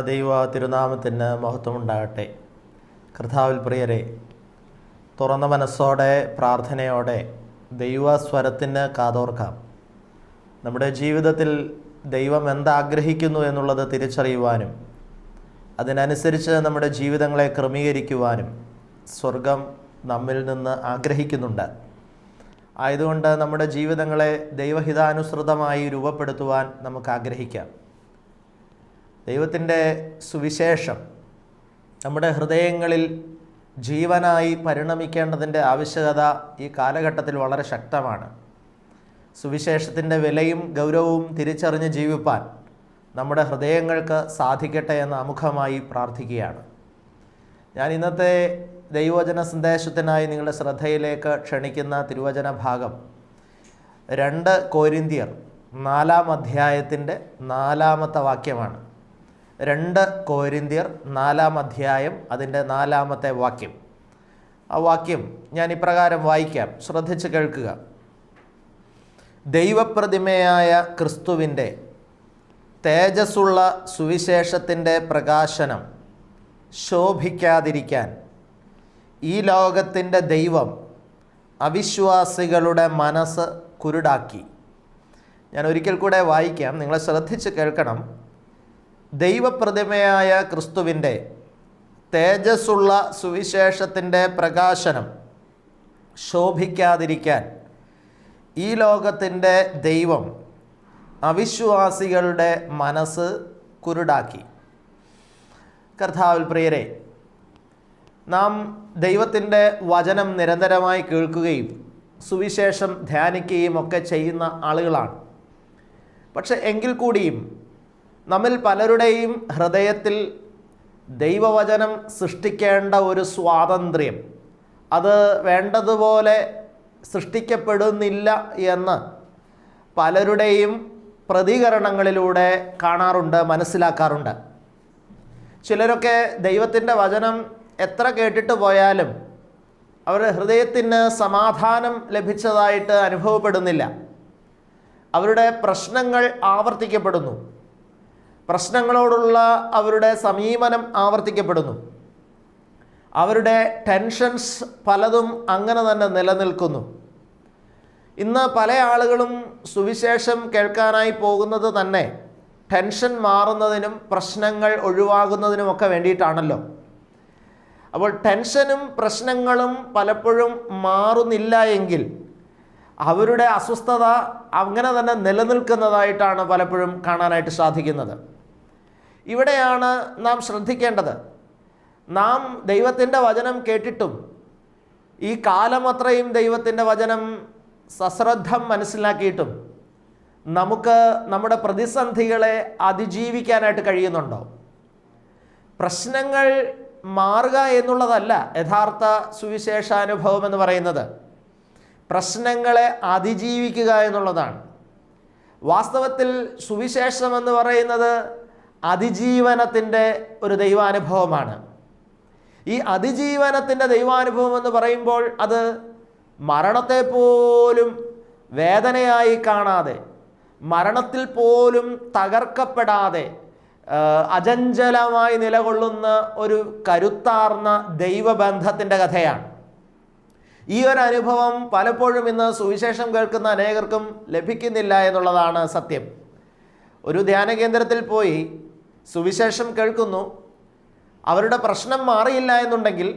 ദൈവ തിരുനാമത്തിന് മഹത്വമുണ്ടാകട്ടെ. കർത്താവിൽ പ്രിയരെ തുറന്ന മനസ്സോടെ പ്രാർത്ഥനയോടെ ദൈവ സ്വരത്തിന് കാതോർക്കാം. നമ്മുടെ ജീവിതത്തിൽ ദൈവം എന്താഗ്രഹിക്കുന്നു എന്നുള്ളത് തിരിച്ചറിയുവാനും അതിനനുസരിച്ച് നമ്മുടെ ജീവിതങ്ങളെ ക്രമീകരിക്കുവാനും സ്വർഗം നമ്മിൽ നിന്ന് ആഗ്രഹിക്കുന്നുണ്ട്. ആയതുകൊണ്ട് നമ്മുടെ ജീവിതങ്ങളെ ദൈവഹിതാനുസൃതമായി രൂപപ്പെടുത്തുവാൻ നമുക്ക് ആഗ്രഹിക്കാം. ദൈവത്തിന്റെ സുവിശേഷം നമ്മുടെ ഹൃദയങ്ങളിൽ ജീവനായി പരിണമിക്കേണ്ടതിന്റെ ആവശ്യകത ഈ കാലഘട്ടത്തിൽ വളരെ ശക്തമാണ്. സുവിശേഷത്തിന്റെ വിലയും ഗൗരവവും തിരിച്ചറിഞ്ഞ് ജീവിപ്പാൻ നമ്മുടെ ഹൃദയങ്ങൾക്ക് സാധിക്കട്ടെ എന്ന് അമുഖമായി പ്രാർത്ഥിക്കുകയാണ്. ഞാൻ ഇന്നത്തെ ദൈവവചന സന്ദേശത്തിനായി നിങ്ങളുടെ ശ്രദ്ധയിലേക്ക് ക്ഷണിക്കുന്ന തിരുവചന ഭാഗം രണ്ട് കോരിന്തിയർ നാലാം അധ്യായത്തിന്റെ നാലാമത്തെ വാക്യമാണ്. രണ്ട് കോരിന്തിയർ നാലാം അധ്യായം അതിന്റെ നാലാമത്തെ വാക്യം. ആ വാക്യം ഞാൻ ഇപ്രകാരം വായിക്കാം. ശ്രദ്ധിച്ച് കേൾക്കുക. ദൈവപ്രതിമയായ ക്രിസ്തുവിന്റെ തേജസ്സുള്ള സുവിശേഷത്തിന്റെ പ്രകാശനം ശോഭിക്കാതിരിക്കാൻ ഈ ലോകത്തിന്റെ ദൈവം അവിശ്വാസികളുടെ മനസ്സ് കുരുടാക്കി. ഞാൻ ഒരിക്കൽ കൂടെ വായിക്കാം. നിങ്ങളെ ശ്രദ്ധിച്ച് കേൾക്കണം. ദൈവപ്രതിമയായ ക്രിസ്തുവിന്റെ തേജസ്സുള്ള സുവിശേഷത്തിന്റെ പ്രകാശനം ശോഭിക്കാതിരിക്കാൻ ഈ ലോകത്തിന്റെ ദൈവം അവിശ്വാസികളുടെ മനസ്സ് കുരുടാക്കി. കർത്താവിൽ പ്രിയരെ നാം ദൈവത്തിന്റെ വചനം നിരന്തരമായി കേൾക്കുകയും സുവിശേഷം ധ്യാനിക്കുകയും ഒക്കെ ചെയ്യുന്ന ആളുകളാണ്. പക്ഷെ എങ്കിൽ കൂടിയും നമ്മിൽ പലരുടെയും ഹൃദയത്തിൽ ദൈവവചനം സൃഷ്ടിക്കേണ്ട ഒരു സ്വാതന്ത്ര്യം. അത് വേണ്ടതുപോലെ സൃഷ്ടിക്കപ്പെടുന്നില്ല എന്ന് പലരുടെയും പ്രതികരണങ്ങളിലൂടെ കാണാറുണ്ട് മനസ്സിലാക്കാറുണ്ട്. ചിലരൊക്കെ ദൈവത്തിന്റെ വചനം എത്ര കേട്ടിട്ട് പോയാലും അവരുടെ ഹൃദയത്തിന് സമാധാനം ലഭിച്ചതായിട്ട് അനുഭവപ്പെടുന്നില്ല. അവരുടെ പ്രശ്നങ്ങൾ ആവർത്തിക്കപ്പെടുന്നു. പ്രശ്നങ്ങളോടുള്ള അവരുടെ സമീപനം ആവർത്തിക്കപ്പെടുന്നു. അവരുടെ ടെൻഷൻസ് പലതും അങ്ങനെ തന്നെ നിലനിൽക്കുന്നു. ഇന്ന് പല ആളുകളും സുവിശേഷം കേൾക്കാനായി പോകുന്നത് തന്നെ ടെൻഷൻ മാറുന്നതിനും പ്രശ്നങ്ങൾ ഒഴിവാകുന്നതിനുമൊക്കെ വേണ്ടിയിട്ടാണല്ലോ. അപ്പോൾ ടെൻഷനും പ്രശ്നങ്ങളും പലപ്പോഴും മാറുന്നില്ല എങ്കിൽ അവരുടെ അസ്വസ്ഥത അങ്ങനെ തന്നെ നിലനിൽക്കുന്നതായിട്ടാണ് പലപ്പോഴും കാണാനായിട്ട് സാധിക്കുന്നത്. ഇവിടെയാണ് നാം ശ്രദ്ധിക്കേണ്ടത്. നാം ദൈവത്തിന്റെ വചനം കേട്ടിട്ടും ഈ കാലമത്രയും ദൈവത്തിന്റെ വചനം സശ്രദ്ധം മനസ്സിലാക്കിയിട്ടും നമുക്ക് നമ്മുടെ പ്രതിസന്ധികളെ അതിജീവിക്കാനായിട്ട് കഴിയുന്നുണ്ടോ? പ്രശ്നങ്ങൾ മാറുക എന്നുള്ളതല്ല യഥാർത്ഥ സുവിശേഷാനുഭവം എന്ന് പറയുന്നത്. പ്രശ്നങ്ങളെ അതിജീവിക്കുക എന്നുള്ളതാണ്. വാസ്തവത്തിൽ സുവിശേഷം എന്ന് പറയുന്നത് അതിജീവനത്തിന്റെ ഒരു ദൈവാനുഭവമാണ്. ഈ അതിജീവനത്തിന്റെ ദൈവാനുഭവം എന്ന് പറയുമ്പോൾ അത് മരണത്തെ പോലും വേദനയായി കാണാതെ മരണത്തിൽ പോലും തകർക്കപ്പെടാതെ അജഞ്ചലമായി നിലകൊള്ളുന്ന ഒരു കരുത്താർന്ന ദൈവബന്ധത്തിന്റെ കഥയാണ്. ഈ ഒരു അനുഭവം പലപ്പോഴും ഇന്ന് സുവിശേഷം കേൾക്കുന്ന അനേകർക്കും ലഭിക്കുന്നില്ല എന്നുള്ളതാണ് സത്യം. ഒരു ധ്യാന കേന്ദ്രത്തിൽ പോയി സുവിശേഷം കേൾക്കുന്നു. അവരുടെ പ്രശ്നം മാറിയില്ല എന്നുണ്ടെങ്കിൽ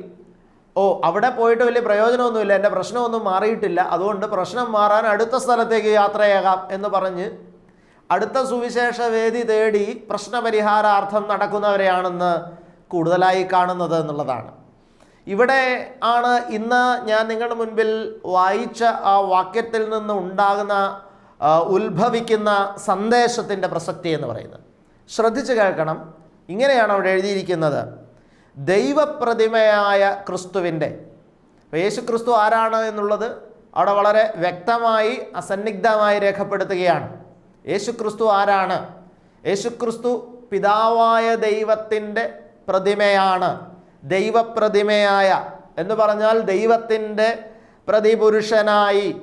ഓ അവിടെ പോയിട്ട് വലിയ പ്രയോജനമൊന്നുമില്ല എന്റെ പ്രശ്നമൊന്നും മാറിയിട്ടില്ല അതുകൊണ്ട് പ്രശ്നം മാറാൻ അടുത്ത സ്ഥലത്തേക്ക് യാത്രയാകാം എന്ന് പറഞ്ഞ് അടുത്ത സുവിശേഷ വേദി തേടി പ്രശ്നപരിഹാരാർത്ഥം നടക്കുന്നവരെയാണെന്ന് കൂടുതലായി കാണുന്നത് എന്നുള്ളതാണ്. ഇവിടെ ആണ് ഇന്ന് ഞാൻ നിങ്ങളുടെ മുൻപിൽ വായിച്ച ആ വാക്യത്തിൽ നിന്ന് ഉണ്ടാകുന്ന ഉത്ഭവിക്കുന്ന സന്ദേശത്തിന്റെ പ്രസക്തി എന്ന് പറയുന്നത്. ശ്രദ്ധിച്ചു കേൾക്കണം. ഇങ്ങനെയാണ് അവിടെ എഴുതിയിരിക്കുന്നത്. ദൈവപ്രതിമയായ ക്രിസ്തുവിന്റെ. യേശു ക്രിസ്തു ആരാണ് എന്നുള്ളത് അവിടെ വളരെ വ്യക്തമായി അസന്നിഗ്ധമായി രേഖപ്പെടുത്തുകയാണ്. യേശു ക്രിസ്തു ആരാണ്? യേശു ക്രിസ്തു പിതാവായ ദൈവത്തിന്റെ പ്രതിമയാണ്. ദൈവപ്രതിമയായ എന്ന് പറഞ്ഞാൽ ദൈവത്തിന്റെ പ്രതിപുരുഷനായി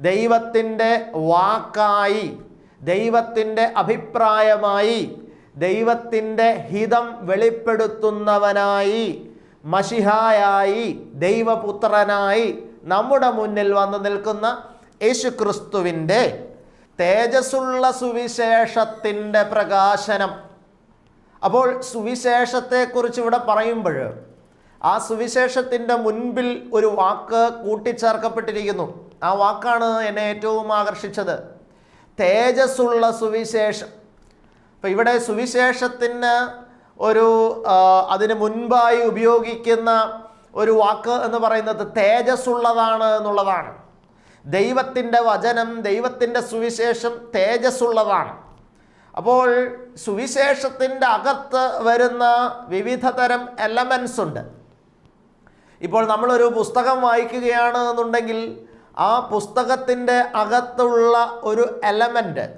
ദൈവത്തിന്റെ വാക്കായി ദൈവത്തിന്റെ അഭിപ്രായമായി ദൈവത്തിന്റെ ഹിതം വെളിപ്പെടുത്തുന്നവനായി മഷിഹായായി ദൈവപുത്രനായി നമ്മുടെ മുന്നിൽ വന്നു നിൽക്കുന്ന യേശു ക്രിസ്തുവിന്റെ തേജസ്സുള്ള സുവിശേഷത്തിന്റെ പ്രകാശനം. അപ്പോൾ സുവിശേഷത്തെക്കുറിച്ച് ഇവിടെ പറയുമ്പോൾ ആ സുവിശേഷത്തിന്റെ മുൻപിൽ ഒരു വാക്ക് കൂട്ടിച്ചേർക്കപ്പെട്ടിരിക്കുന്നു. ആ വാക്കാണ് എന്നെ ഏറ്റവും ആകർഷിച്ചത്. തേജസ്സുള്ള സുവിശേഷം. അപ്പം ഇവിടെ സുവിശേഷത്തിന് ഒരു അതിന് മുൻപായി ഉപയോഗിക്കുന്ന ഒരു വാക്ക് എന്ന് പറയുന്നത് തേജസ്സുള്ളതാണ് എന്നുള്ളതാണ്. ദൈവത്തിന്റെ വചനം ദൈവത്തിന്റെ സുവിശേഷം തേജസ്സുള്ളതാണ്. അപ്പോൾ സുവിശേഷത്തിന്റെ അകത്ത് വരുന്ന വിവിധ തരം എലമെൻസ് ഉണ്ട്. ഇപ്പോൾ നമ്മളൊരു പുസ്തകം വായിക്കുകയാണ് എന്നുണ്ടെങ്കിൽ ആ പുസ്തകത്തിന്റെ അകത്തുള്ള ഒരു എലമെന്റ്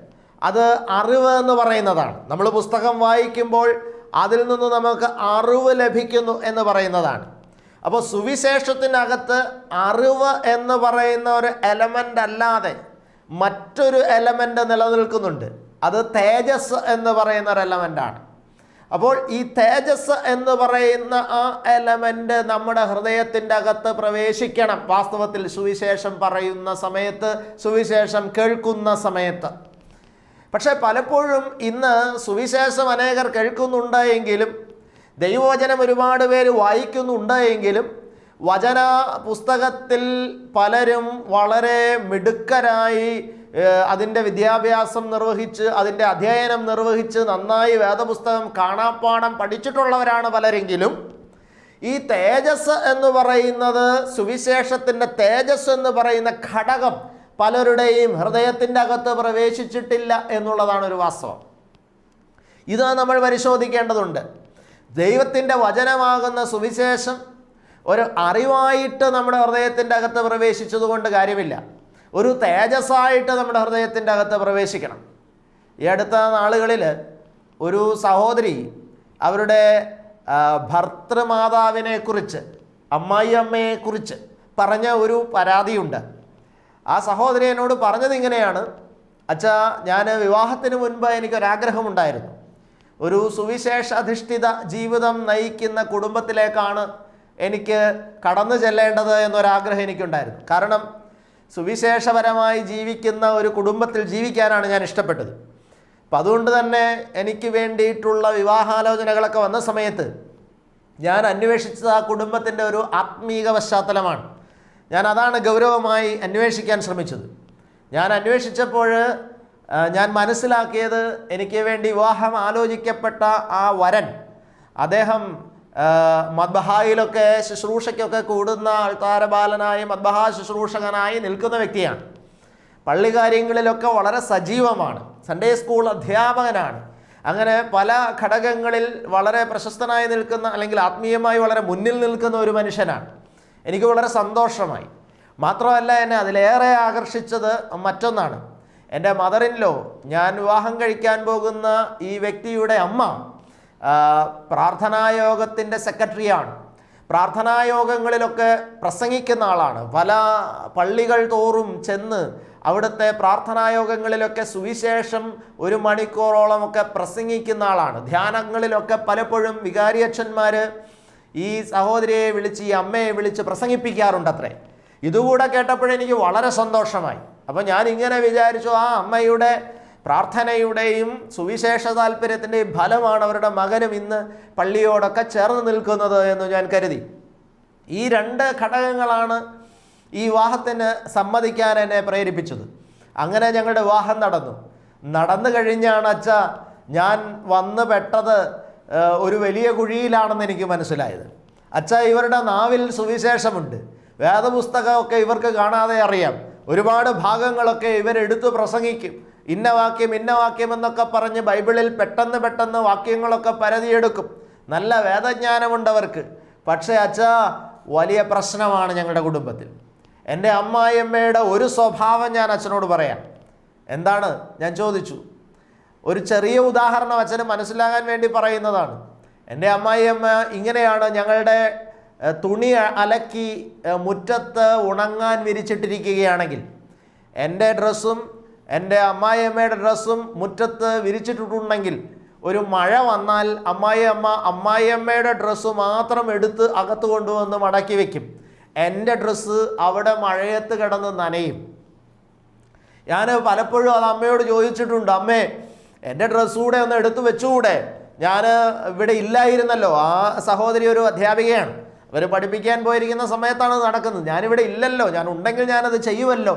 അത് അറിവ് എന്ന് പറയുന്നതാണ്. നമ്മൾ പുസ്തകം വായിക്കുമ്പോൾ അതിൽ നിന്ന് നമുക്ക് അറിവ് ലഭിക്കുന്നു എന്ന് പറയുന്നതാണ്. അപ്പോൾ സുവിശേഷത്തിനകത്ത് അറിവ് എന്ന് പറയുന്ന ഒരു എലമെന്റ് അല്ലാതെ മറ്റൊരു എലമെന്റ് നിലനിൽക്കുന്നുണ്ട്. അത് തേജസ് എന്ന് പറയുന്ന ഒരു എലമെന്റാണ് അപ്പോൾ ഈ തേജസ് എന്ന് പറയുന്ന ആ എലമെന്റ് നമ്മുടെ ഹൃദയത്തിന്റെ അകത്ത് പ്രവേശിക്കണം. വാസ്തവത്തിൽ സുവിശേഷം പറയുന്ന സമയത്ത് സുവിശേഷം കേൾക്കുന്ന സമയത്ത്. പക്ഷേ പലപ്പോഴും ഇന്ന് സുവിശേഷം അനേകർ കേൾക്കുന്നുണ്ട് എങ്കിലും ദൈവവചനം ഒരുപാട് പേര് വായിക്കുന്നുണ്ട് എങ്കിലും വചന പുസ്തകത്തിൽ പലരും വളരെ മിടുക്കരായി അതിന്റെ വിദ്യാഭ്യാസം നിർവഹിച്ച് അതിന്റെ അധ്യയനം നിർവഹിച്ച് നന്നായി വേദപുസ്തകം കാണാപ്പാടം പഠിച്ചിട്ടുള്ളവരാണ് പലരെങ്കിലും. ഈ തേജസ് എന്ന് പറയുന്നത് സുവിശേഷത്തിന്റെ തേജസ് എന്ന് പറയുന്ന ഘടകം പലരുടെയും ഹൃദയത്തിന്റെ അകത്ത് പ്രവേശിച്ചിട്ടില്ല എന്നുള്ളതാണ് ഒരു വാസ്തവം. ഇത് നമ്മൾ പരിശോധിക്കേണ്ടതുണ്ട്. ദൈവത്തിന്റെ വചനമാകുന്ന സുവിശേഷം ഒരു അറിവായിട്ട് നമ്മുടെ ഹൃദയത്തിന്റെ അകത്ത് പ്രവേശിച്ചതുകൊണ്ട് കാര്യമില്ല. ഒരു തേജസ്സായിട്ട് നമ്മുടെ ഹൃദയത്തിന്റെ അകത്ത് പ്രവേശിക്കണം. ഈ അടുത്ത നാളുകളിൽ ഒരു സഹോദരി അവരുടെ ഭർത്തൃമാതാവിനെക്കുറിച്ച് അമ്മായി അമ്മയെക്കുറിച്ച് പറഞ്ഞ ഒരു പരാതിയുണ്ട്. ആ സഹോദരി എന്നോട് പറഞ്ഞത് ഇങ്ങനെയാണ്. അച്ഛാ ഞാൻ വിവാഹത്തിന് മുൻപ് എനിക്കൊരാഗ്രഹമുണ്ടായിരുന്നു. ഒരു സുവിശേഷ അധിഷ്ഠിത ജീവിതം നയിക്കുന്ന കുടുംബത്തിലേക്കാണ് എനിക്ക് കടന്നു ചെല്ലേണ്ടത് എന്നൊരാഗ്രഹം എനിക്കുണ്ടായിരുന്നു. കാരണം സുവിശേഷപരമായി ജീവിക്കുന്ന ഒരു കുടുംബത്തിൽ ജീവിക്കാനാണ് ഞാൻ ഇഷ്ടപ്പെട്ടത്. അപ്പം അതുകൊണ്ട് തന്നെ എനിക്ക് വേണ്ടിയിട്ടുള്ള വിവാഹാലോചനകളൊക്കെ വന്ന സമയത്ത് ഞാൻ അന്വേഷിച്ചത് ആ കുടുംബത്തിന്റെ ഒരു ആത്മീക പശ്ചാത്തലമാണ്. ഞാൻ അതാണ് ഗൗരവമായി അന്വേഷിക്കാൻ ശ്രമിച്ചത്. ഞാൻ അന്വേഷിച്ചപ്പോൾ ഞാൻ മനസ്സിലാക്കിയത് എനിക്ക് വേണ്ടി വിവാഹം ആലോചിക്കപ്പെട്ട ആ വരൻ അദ്ദേഹം മദ്ബഹായിലൊക്കെ ശുശ്രൂഷയ്ക്കൊക്കെ കൂടുന്ന അൾത്താരബാലനായി മദ്ബഹാ ശുശ്രൂഷകനായി നിൽക്കുന്ന വ്യക്തിയാണ്. പള്ളി കാര്യങ്ങളിലൊക്കെ വളരെ സജീവമാണ്. സൺഡേ സ്കൂൾ അധ്യാപകനാണ്. അങ്ങനെ പല ഘടകങ്ങളിൽ വളരെ പ്രശസ്തനായി നിൽക്കുന്ന അല്ലെങ്കിൽ ആത്മീയമായി വളരെ മുന്നിൽ നിൽക്കുന്ന ഒരു മനുഷ്യനാണ്. എനിക്ക് വളരെ സന്തോഷമായി. മാത്രമല്ല എന്നെ അതിലേറെ ആകർഷിച്ചത് മറ്റൊന്നാണ്. എന്റെ മദറിൻ ലോ ഞാൻ വിവാഹം കഴിക്കാൻ പോകുന്ന ഈ വ്യക്തിയുടെ അമ്മ പ്രാർത്ഥനായോഗത്തിന്റെ സെക്രട്ടറിയാണ്. പ്രാർത്ഥനായോഗങ്ങളിലൊക്കെ പ്രസംഗിക്കുന്ന ആളാണ്. പല പള്ളികൾ തോറും ചെന്ന് അവിടുത്തെ പ്രാർത്ഥനായോഗങ്ങളിലൊക്കെ സുവിശേഷം ഒരു മണിക്കൂറോളമൊക്കെ പ്രസംഗിക്കുന്ന ആളാണ്. ധ്യാനങ്ങളിലൊക്കെ പലപ്പോഴും വികാരിയച്ഛന്മാർ ഈ സഹോദരിയെ വിളിച്ച് ഈ അമ്മയെ വിളിച്ച് പ്രസംഗിപ്പിക്കാറുണ്ട് അത്രേ ഇതുകൂടെ കേട്ടപ്പോഴെനിക്ക് വളരെ സന്തോഷമായി. അപ്പോൾ ഞാൻ ഇങ്ങനെ വിചാരിച്ചു ആ അമ്മയുടെ പ്രാർത്ഥനയുടെയും സുവിശേഷ താല്പര്യത്തിന്റെയും ഫലമാണ് അവരുടെ മകനും ഇന്ന് പള്ളിയോടൊക്കെ ചേർന്ന് നിൽക്കുന്നത് എന്ന് ഞാൻ കരുതി. ഈ രണ്ട് ഘടകങ്ങളാണ് ഈ വിവാഹത്തിന് സമ്മതിക്കാൻ എന്നെ പ്രേരിപ്പിച്ചത്. അങ്ങനെ ഞങ്ങളുടെ വിവാഹം നടന്നു. നടന്നു കഴിഞ്ഞാണ് അച്ഛ ഞാൻ വന്ന് പെട്ടത് ഒരു വലിയ കുഴിയിലാണെന്ന് എനിക്ക് മനസ്സിലായത്. അച്ഛ ഇവരുടെ നാവിൽ സുവിശേഷമുണ്ട്. വേദപുസ്തകമൊക്കെ ഇവർക്ക് കാണാതെ അറിയാം. ഒരുപാട് ഭാഗങ്ങളൊക്കെ ഇവരെടുത്ത് പ്രസംഗിക്കും. ഇന്ന വാക്യം ഇന്ന വാക്യം എന്നൊക്കെ പറഞ്ഞ് ബൈബിളിൽ പെട്ടെന്ന് പെട്ടെന്ന് വാക്യങ്ങളൊക്കെ പരതിയെടുക്കും. നല്ല വേദജ്ഞാനമുണ്ടവർക്ക്. പക്ഷേ അച്ഛാ വലിയ പ്രശ്നമാണ് ഞങ്ങളുടെ കുടുംബത്തിൽ. എന്റെ അമ്മായിയമ്മയുടെ ഒരു സ്വഭാവം ഞാൻ അച്ഛനോട് പറയാം. എന്താണ്? ഞാൻ ചോദിച്ചു. ഒരു ചെറിയ ഉദാഹരണം അച്ഛന് മനസ്സിലാകാൻ വേണ്ടി പറയുന്നതാണ്. എന്റെ അമ്മായിയമ്മ ഇങ്ങനെയാണ് ഞങ്ങളുടെ തുണി അലക്കി മുറ്റത്ത് ഉണങ്ങാൻ വിരിച്ചിട്ടിരിക്കുകയാണെങ്കിൽ എന്റെ ഡ്രസ്സും എന്റെ അമ്മായിയമ്മയുടെ ഡ്രസ്സും മുറ്റത്ത് വിരിച്ചിട്ടിട്ടുണ്ടെങ്കിൽ ഒരു മഴ വന്നാൽ അമ്മായി അമ്മ അമ്മായിയമ്മയുടെ ഡ്രസ്സ് മാത്രം എടുത്ത് അകത്ത് കൊണ്ടുവന്ന് മടക്കി വയ്ക്കും എന്റെ ഡ്രസ്സ് അവിടെ മഴയത്ത് കിടന്ന് നനയും. ഞാൻ പലപ്പോഴും അത് അമ്മയോട് ചോദിച്ചിട്ടുണ്ട് അമ്മേ എന്റെ ഡ്രസ്സ് കൂടെ ഒന്ന് എടുത്തു വെച്ചുകൂടെ? ഞാൻ ഇവിടെ ഇല്ലായിരുന്നല്ലോ ആ സഹോദരി ഒരു അധ്യാപികയാണ്. അവർ പഠിപ്പിക്കാൻ പോയിരിക്കുന്ന സമയത്താണ് നടക്കുന്നത്. ഞാനിവിടെ ഇല്ലല്ലോ ഞാൻ ഉണ്ടെങ്കിൽ ഞാനത് ചെയ്യുമല്ലോ.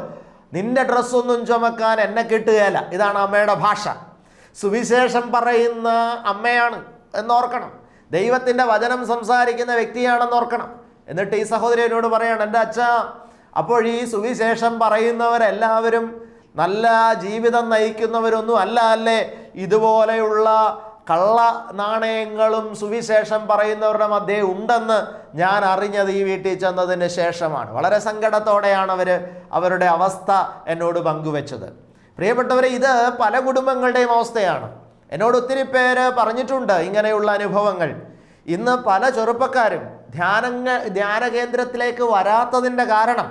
നിന്റെ ഡ്രസ്സൊന്നും ചുമക്കാൻ എന്നെ കിട്ടുകയില്ല ഇതാണ് അമ്മയുടെ ഭാഷ. സുവിശേഷം പറയുന്ന അമ്മയാണ് എന്നോർക്കണം. ദൈവത്തിന്റെ വചനം സംസാരിക്കുന്ന വ്യക്തിയാണെന്ന് ഓർക്കണം. എന്നിട്ട് ഈ സഹോദരി എന്നോട് പറയാണ് എന്റെ അച്ഛ അപ്പോൾ ഈ സുവിശേഷം പറയുന്നവരെല്ലാവരും നല്ല ജീവിതം നയിക്കുന്നവരൊന്നും അല്ല അല്ലേ? ഇതുപോലെയുള്ള കള്ള നാണയങ്ങളും സുവിശേഷം പറയുന്നവരുടെ മധ്യേ ഉണ്ടെന്ന് ഞാൻ അറിഞ്ഞത് ഈ വീട്ടിൽ ചെന്നതിന് ശേഷമാണ്. വളരെ സങ്കടത്തോടെയാണ് അവർ അവരുടെ അവസ്ഥ എന്നോട് പങ്കുവെച്ചത്. പ്രിയപ്പെട്ടവരെ ഇത് പല കുടുംബങ്ങളുടെയും അവസ്ഥയാണ്. എന്നോട് ഒത്തിരി പേര് പറഞ്ഞിട്ടുണ്ട് ഇങ്ങനെയുള്ള അനുഭവങ്ങൾ. ഇന്ന് പല ചെറുപ്പക്കാരും ധ്യാനങ്ങൾ ധ്യാന കേന്ദ്രത്തിലേക്ക് വരാത്തതിന്റെ കാരണം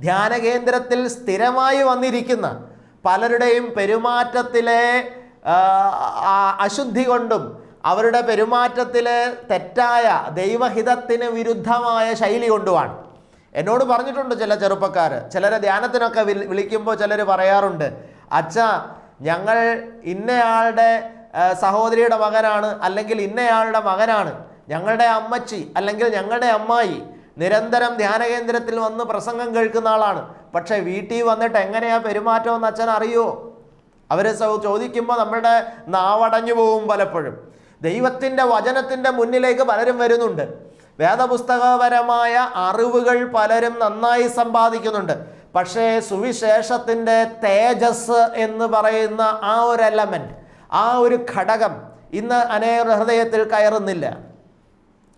ധ്യാന കേന്ദ്രത്തിൽ സ്ഥിരമായി വന്നിരിക്കുന്ന പലരുടെയും പെരുമാറ്റത്തിലെ അശുദ്ധി കൊണ്ടും അവരുടെ പെരുമാറ്റത്തിൽ തെറ്റായ ദൈവഹിതത്തിന് വിരുദ്ധമായ ശൈലി കൊണ്ടുമാണ്. എന്നോട് പറഞ്ഞിട്ടുണ്ട് ചില ചെറുപ്പക്കാർ ചിലരെ ധ്യാനത്തിനൊക്കെ വിളി വിളിക്കുമ്പോൾ ചിലർ പറയാറുണ്ട് അച്ഛ ഞങ്ങൾ ഇന്നയാളുടെ സഹോദരിയുടെ മകനാണ് അല്ലെങ്കിൽ ഇന്നയാളുടെ മകനാണ്. ഞങ്ങളുടെ അമ്മച്ചി അല്ലെങ്കിൽ ഞങ്ങളുടെ അമ്മായി നിരന്തരം ധ്യാന കേന്ദ്രത്തിൽ വന്ന് പ്രസംഗം കേൾക്കുന്ന ആളാണ്. പക്ഷേ വീട്ടിൽ വന്നിട്ട് എങ്ങനെയാ പെരുമാറ്റം എന്ന് അച്ഛൻ അറിയോ? അവർ ചോദിക്കുമ്പോൾ നമ്മുടെ നാവടഞ്ഞു പോവും പലപ്പോഴും. ദൈവത്തിന്റെ വചനത്തിന്റെ മുന്നിലേക്ക് പലരും വരുന്നുണ്ട്. വേദപുസ്തകപരമായ അറിവുകൾ പലരും നന്നായി സമ്പാദിക്കുന്നുണ്ട്. പക്ഷേ സുവിശേഷത്തിന്റെ തേജസ് എന്ന് പറയുന്ന ആ ഒരു എലമെന്റ് ആ ഒരു ഘടകം ഇന്ന് അനേക ഹൃദയത്തിൽ കയറുന്നില്ല.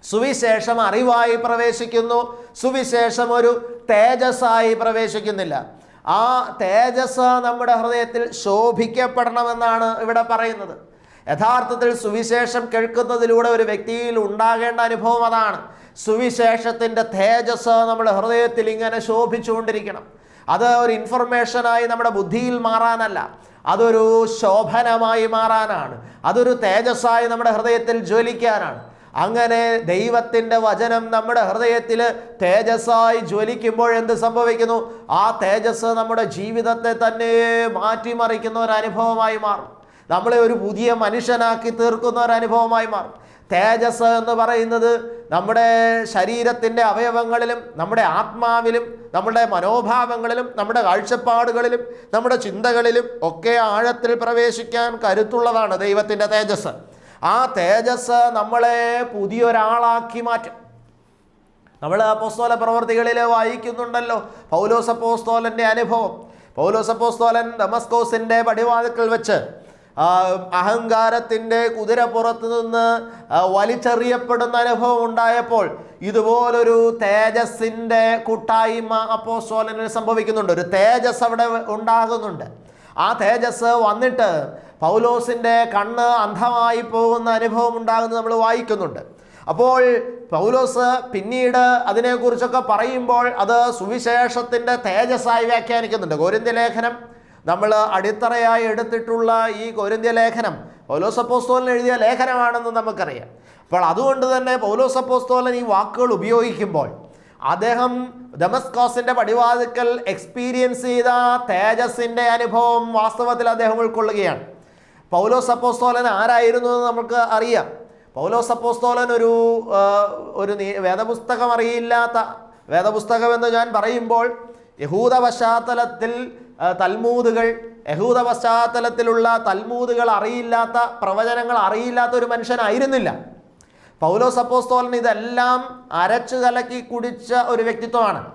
സുവിശേഷം അറിവായി പ്രവേശിക്കുന്നു സുവിശേഷം ഒരു തേജസ്സായി പ്രവേശിക്കുന്നില്ല. ആ തേജസ് നമ്മുടെ ഹൃദയത്തിൽ ശോഭിക്കപ്പെടണമെന്നാണ് ഇവിടെ പറയുന്നത്. യഥാർത്ഥത്തിൽ സുവിശേഷം കേൾക്കുന്നതിലൂടെ ഒരു വ്യക്തിയിൽ ഉണ്ടാകേണ്ട അനുഭവം അതാണ്. സുവിശേഷത്തിന്റെ തേജസ് നമ്മുടെ ഹൃദയത്തിൽ ഇങ്ങനെ ശോഭിച്ചുകൊണ്ടിരിക്കണം. അത് ഒരു ഇൻഫർമേഷനായി നമ്മുടെ ബുദ്ധിയിൽ മാറാനല്ല. അതൊരു ശോഭനമായി മാറാനാണ്. അതൊരു തേജസ്സായി നമ്മുടെ ഹൃദയത്തിൽ ജ്വലിക്കാനാണ്. അങ്ങനെ ദൈവത്തിന്റെ വചനം നമ്മുടെ ഹൃദയത്തിൽ തേജസ്സായി ജ്വലിക്കുമ്പോൾ എന്ത് സംഭവിക്കുന്നു? ആ തേജസ് നമ്മുടെ ജീവിതത്തെ തന്നെ മാറ്റിമറിക്കുന്ന ഒരു അനുഭവമായി മാറും. നമ്മളെ ഒരു പുതിയ മനുഷ്യനാക്കി തീർക്കുന്ന ഒരു അനുഭവമായി മാറും. തേജസ് എന്ന് പറയുന്നത് നമ്മുടെ ശരീരത്തിന്റെ അവയവങ്ങളിലും നമ്മുടെ ആത്മാവിലും നമ്മുടെ മനോഭാവങ്ങളിലും നമ്മുടെ കാഴ്ചപ്പാടുകളിലും നമ്മുടെ ചിന്തകളിലും ഒക്കെ ആഴത്തിൽ പ്രവേശിക്കാൻ കരുത്തുള്ളതാണ് ദൈവത്തിന്റെ തേജസ് ആ തേജസ് നമ്മളെ പുതിയൊരാളാക്കി മാറ്റും. നമ്മൾ അപ്പോസ്തോല പ്രവർത്തികളിൽ വായിക്കുന്നുണ്ടല്ലോ. പൗലോസ് അപ്പോസ്തോലന്റെ അനുഭവം. പൗലോസ് അപ്പോസ്തോലൻ ഡമസ്കോസിന്റെ പടിവാതിക്കൽ വെച്ച് അഹങ്കാരത്തിന്റെ കുതിരപ്പുറത്ത് നിന്ന് വലിച്ചെറിയപ്പെടുന്ന അനുഭവം ഉണ്ടായപ്പോൾ ഇതുപോലൊരു തേജസ്സിന്റെ കൂട്ടായ്മ അപ്പോസ്തോലനിൽ സംഭവിക്കുന്നുണ്ട്. ഒരു തേജസ് അവിടെ ഉണ്ടാകുന്നുണ്ട്. ആ തേജസ് വന്നിട്ട് പൗലോസിന്റെ കണ്ണ് അന്ധമായി പോകുന്ന അനുഭവം ഉണ്ടാകുന്നത് നമ്മൾ വായിക്കുന്നുണ്ട്. അപ്പോൾ പൗലോസ് പിന്നീട് അതിനെക്കുറിച്ചൊക്കെ പറയുമ്പോൾ അത് സുവിശേഷത്തിന്റെ തേജസ്സായി വ്യാഖ്യാനിക്കുന്നുണ്ട്. ഗോരിന്ത്യ ലേഖനം നമ്മൾ അടിത്തറയായി എടുത്തിട്ടുള്ള ഈ ഗോരിന്ത്യ ലേഖനം പൗലോസ് അപ്പോസ്തോലിന് എഴുതിയ ലേഖനമാണെന്ന് നമുക്കറിയാം. അപ്പോൾ അതുകൊണ്ട് തന്നെ പൗലോസ് അപ്പോസ്തോലൻ ഈ വാക്കുകൾ ഉപയോഗിക്കുമ്പോൾ അദ്ദേഹം ഡെമസ്കോസിന്റെ പടിവാതിക്കൽ എക്സ്പീരിയൻസ് ചെയ്ത തേജസ്സിന്റെ അനുഭവം വാസ്തവത്തിൽ അദ്ദേഹം ഉൾക്കൊള്ളുകയാണ്. പൗലോസ് അപ്പോസ്തോലൻ ആരായിരുന്നു എന്ന് നമുക്ക് അറിയാം. പൗലോസ് അപ്പോസ്തോലൻ ഒരു ഒരു വേദപുസ്തകം അറിയില്ലാത്ത വേദപുസ്തകം എന്ന് ഞാൻ പറയുമ്പോൾ യഹൂദ പശ്ചാത്തലത്തിൽ തൽമൂതുകൾ യഹൂദ പശ്ചാത്തലത്തിലുള്ള തൽമൂതുകൾ അറിയില്ലാത്ത പ്രവചനങ്ങൾ അറിയില്ലാത്ത ഒരു മനുഷ്യനായിരുന്നില്ല. പൗലോസ് അപ്പോസ്തോലൻ ഇതെല്ലാം അരച്ചു കലക്കി കുടിച്ച ഒരു വ്യക്തിത്വമാണ്.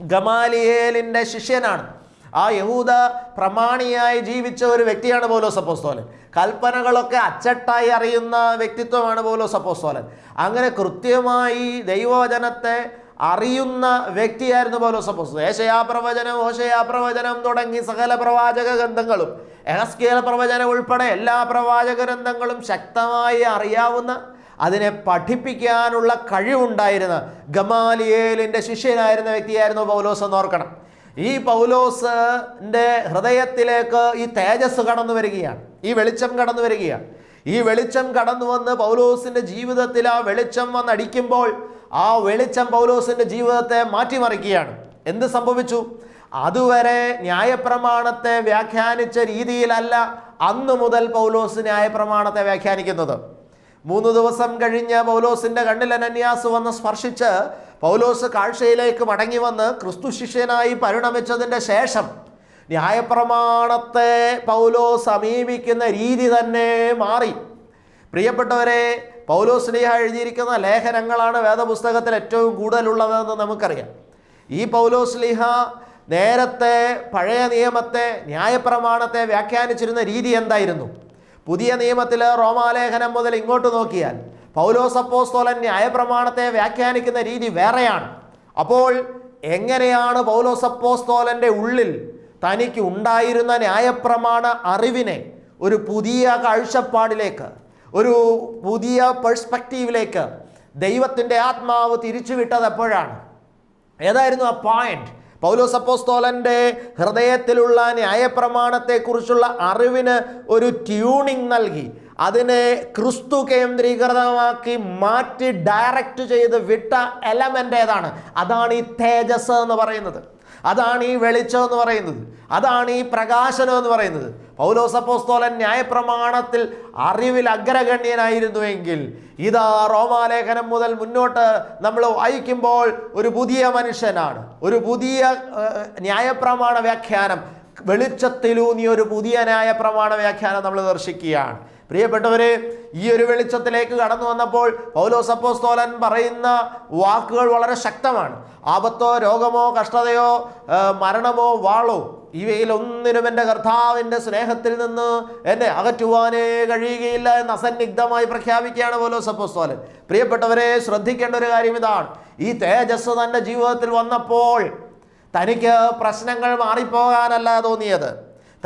ഗമാലിയേലിന്റെ ശിഷ്യനാണ്. ആ യഹൂദ പ്രമാണിയായി ജീവിച്ച ഒരു വ്യക്തിയാണ് പൗലോസ് അപ്പോസ്തോലൻ. കൽപ്പനകളൊക്കെ അച്ചട്ടായി അറിയുന്ന വ്യക്തിത്വമാണ് പൗലോസ് അപ്പോസ്തോലൻ. അങ്ങനെ കൃത്യമായി ദൈവവചനത്തെ അറിയുന്ന വ്യക്തിയായിരുന്നു പൗലോസ് സപ്പോസ് ഏഷയാ പ്രവചനം ഓശയാ പ്രവചനം തുടങ്ങി സകല പ്രവാചക ഗ്രന്ഥങ്ങളും എഹസ്കേൽ പ്രവചനം ഉൾപ്പെടെ എല്ലാ പ്രവാചക ഗ്രന്ഥങ്ങളും ശക്തമായി അറിയാവുന്ന അതിനെ പഠിപ്പിക്കാനുള്ള കഴിവുണ്ടായിരുന്ന ഗമാലിയേലിന്റെ ശിഷ്യനായിരുന്ന വ്യക്തിയായിരുന്നു പൗലോസ് എന്ന് ഓർക്കണം. ഈ പൗലോസിന്റെ ഹൃദയത്തിലേക്ക് ഈ തേജസ് കടന്നു വരികയാണ്. ഈ വെളിച്ചം കടന്നു വരികയാണ്. ഈ വെളിച്ചം കടന്നു വന്ന് പൗലോസിന്റെ ജീവിതത്തിൽ ആ വെളിച്ചം വന്നടിക്കുമ്പോൾ ആ വെളിച്ചം പൗലോസിന്റെ ജീവിതത്തെ മാറ്റിമറിക്കുകയാണ്. എന്ത് സംഭവിച്ചു? അതുവരെ ന്യായപ്രമാണത്തെ വ്യാഖ്യാനിച്ച രീതിയിലല്ല അന്ന് മുതൽ പൗലോസ് ന്യായപ്രമാണത്തെ വ്യാഖ്യാനിക്കുന്നത്. മൂന്ന് ദിവസം കഴിഞ്ഞ് പൗലോസിന്റെ കണ്ണിൽ അനന്യാസ് വന്ന് സ്പർശിച്ച് പൗലോസ് കാഴ്ചയിലേക്ക് മടങ്ങി വന്ന് ക്രിസ്തു ശിഷ്യനായി പരിണമിച്ചതിന്റെ ശേഷം ന്യായപ്രമാണത്തെ പൗലോസ് സമീപിക്കുന്ന രീതി തന്നെ മാറി. പ്രിയപ്പെട്ടവരെ പൗലോസ് സ്നേഹ എഴുതിയിരിക്കുന്ന ലേഖനങ്ങളാണ് വേദപുസ്തകത്തിൽ ഏറ്റവും കൂടുതലുള്ളതെന്ന് നമുക്കറിയാം. ഈ പൗലോസ് ലീഹ നേരത്തെ പഴയ നിയമത്തെ ന്യായപ്രമാണത്തെ വ്യാഖ്യാനിച്ചിരുന്ന രീതി എന്തായിരുന്നു? പുതിയ നിയമത്തിൽ റോമാലേഖനം മുതൽ ഇങ്ങോട്ട് നോക്കിയാൽ പൗലോസ് അപ്പോസ്തോലൻ ന്യായപ്രമാണത്തെ വ്യാഖ്യാനിക്കുന്ന രീതി വേറെയാണ്. അപ്പോൾ എങ്ങനെയാണ് പൗലോസപ്പോസ്തോലന്റെ ഉള്ളിൽ തനിക്ക് ഉണ്ടായിരുന്ന ന്യായപ്രമാണ അറിവിനെ ഒരു പുതിയ കാഴ്ചപ്പാടിലേക്ക് ഒരു പുതിയ പെർസ്പെക്റ്റീവിലേക്ക് ദൈവത്തിന്റെ ആത്മാവ് തിരിച്ചുവിട്ടത് എപ്പോഴാണ്? ഏതായിരുന്നു ആ പോയിന്റ് പൗലോസപ്പോസ്തോലന്റെ ഹൃദയത്തിലുള്ള ന്യായപ്രമാണത്തെക്കുറിച്ചുള്ള അറിവിന് ഒരു ട്യൂണിംഗ് നൽകി അതിനെ ക്രിസ്തു കേന്ദ്രീകൃതമാക്കി മാറ്റി ഡയറക്റ്റ് ചെയ്ത് വിട്ട എലമെന്റ് ഏതാണ്? അതാണ് ഈ തേജസ് എന്ന് പറയുന്നത്. അതാണ് ഈ വെളിച്ചം എന്ന് പറയുന്നത്. അതാണ് ഈ പ്രകാശനം എന്ന് പറയുന്നത്. പൗലോസപ്പോസ്തോലൻ ന്യായപ്രമാണത്തിൽ അറിവിൽ അഗ്രഗണ്യനായിരുന്നുവെങ്കിൽ ഇതാ റോമാലേഖനം മുതൽ മുന്നോട്ട് നമ്മൾ വായിക്കുമ്പോൾ ഒരു പുതിയ മനുഷ്യനാണ്. ഒരു പുതിയ ന്യായപ്രമാണ വ്യാഖ്യാനം. വെളിച്ചത്തിലൂന്നിയ ഒരു പുതിയ ന്യായപ്രമാണ വ്യാഖ്യാനം നമ്മൾ ദർശിക്കുകയാണ്. പ്രിയപ്പെട്ടവരെ ഈ ഒരു വെളിച്ചത്തിലേക്ക് കടന്നു വന്നപ്പോൾ പൗലോസപ്പോസ്തോലൻ പറയുന്ന വാക്കുകൾ വളരെ ശക്തമാണ്. ആപത്തോ രോഗമോ കഷ്ടതയോ മരണമോ വാളോ ഇവയിൽ ഒന്നിനും എന്റെ കർത്താവിന്റെ സ്നേഹത്തിൽ നിന്ന് എന്നെ അകറ്റുവാനേ കഴിയുകയില്ല എന്ന് അസന്നിഗ്ധമായി പ്രഖ്യാപിക്കുകയാണ് പൗലോസ് അപ്പോസ്തോലൻ. പ്രിയപ്പെട്ടവരെ ശ്രദ്ധിക്കേണ്ട ഒരു കാര്യം ഇതാണ്. ഈ തേജസ് തന്റെ ജീവിതത്തിൽ വന്നപ്പോൾ തനിക്ക് പ്രശ്നങ്ങൾ മാറിപ്പോകാനല്ല തോന്നിയത്.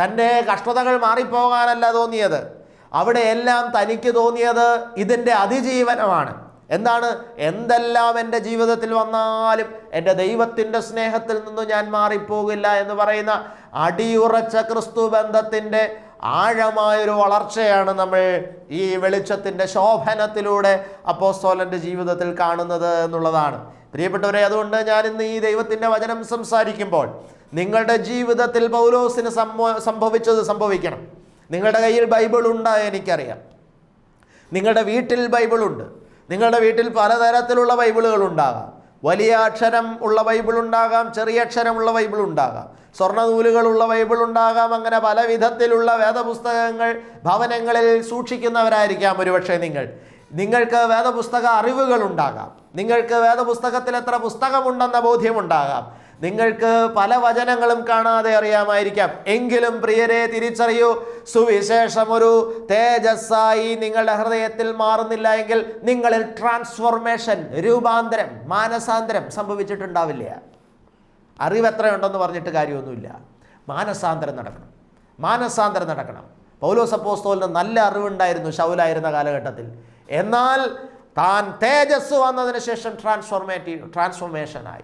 തന്റെ കഷ്ടതകൾ മാറിപ്പോകാനല്ല തോന്നിയത്. അവിടെയെല്ലാം തനിക്ക് തോന്നിയത് ഇതിന്റെ അതിജീവനമാണ്. എന്താണ്? എന്തെല്ലാം എന്റെ ജീവിതത്തിൽ വന്നാലും എന്റെ ദൈവത്തിന്റെ സ്നേഹത്തിൽ നിന്ന് ഞാൻ മാറിപ്പോകില്ല എന്ന് പറയുന്ന അടിയുറച്ച ക്രിസ്തു ബന്ധത്തിന്റെ ആഴമായൊരു വളർച്ചയാണ് നമ്മൾ ഈ വെളിച്ചത്തിന്റെ ശോഭനത്തിലൂടെ അപ്പോസ്തോലന്റെ ജീവിതത്തിൽ കാണുന്നത് എന്നുള്ളതാണ്. പ്രിയപ്പെട്ടവരെ അതുകൊണ്ട് ഞാൻ ഇന്ന് ഈ ദൈവത്തിന്റെ വചനം സംസാരിക്കുമ്പോൾ നിങ്ങളുടെ ജീവിതത്തിൽ പൗലോസിന് സംഭവ സംഭവിച്ചത് സംഭവിക്കണം. നിങ്ങളുടെ കയ്യിൽ ബൈബിൾ ഉണ്ടോ എനിക്കറിയാം. നിങ്ങളുടെ വീട്ടിൽ ബൈബിളുണ്ട്. നിങ്ങളുടെ വീട്ടിൽ പലതരത്തിലുള്ള ബൈബിളുകൾ ഉണ്ടാകാം വലിയ അക്ഷരം ഉള്ള ബൈബിൾ ഉണ്ടാകാം ചെറിയ അക്ഷരമുള്ള ബൈബിൾ ഉണ്ടാകാം സ്വർണനൂലുകളുള്ള ബൈബിൾ ഉണ്ടാകാം അങ്ങനെ പല വിധത്തിലുള്ള വേദപുസ്തകങ്ങൾ ഭവനങ്ങളിൽ സൂക്ഷിക്കുന്നവരായിരിക്കാം ഒരുപക്ഷെ നിങ്ങൾ. നിങ്ങൾക്ക് വേദപുസ്തക അറിവുകൾ ഉണ്ടാകാം നിങ്ങൾക്ക് വേദപുസ്തകത്തിൽ എത്ര പുസ്തകമുണ്ടെന്ന ബോധ്യമുണ്ടാകാം. നിങ്ങൾക്ക് പല വചനങ്ങളും കാണാതെ അറിയാമായിരിക്കാം. എങ്കിലും പ്രിയരെ തിരിച്ചറിയൂ സുവിശേഷം ഒരു തേജസ്സായി നിങ്ങളുടെ ഹൃദയത്തിൽ മാറുന്നില്ല എങ്കിൽ നിങ്ങളിൽ ട്രാൻസ്ഫോർമേഷൻ രൂപാന്തരം മാനസാന്തരം സംഭവിച്ചിട്ടുണ്ടാവില്ല. അറിവ് എത്രയുണ്ടെന്ന് പറഞ്ഞിട്ട് കാര്യമൊന്നുമില്ല. മാനസാന്തരം നടക്കണം. മാനസാന്തരം നടക്കണം. പൗലോസ് അപ്പോസ്തോലിന് നല്ല അറിവുണ്ടായിരുന്നു ശൗലായിരുന്ന കാലഘട്ടത്തിൽ. എന്നാൽ താൻ തേജസ് വന്നതിന് ശേഷം ട്രാൻസ്ഫോർമേറ്റീവ് ട്രാൻസ്ഫോർമേഷനായി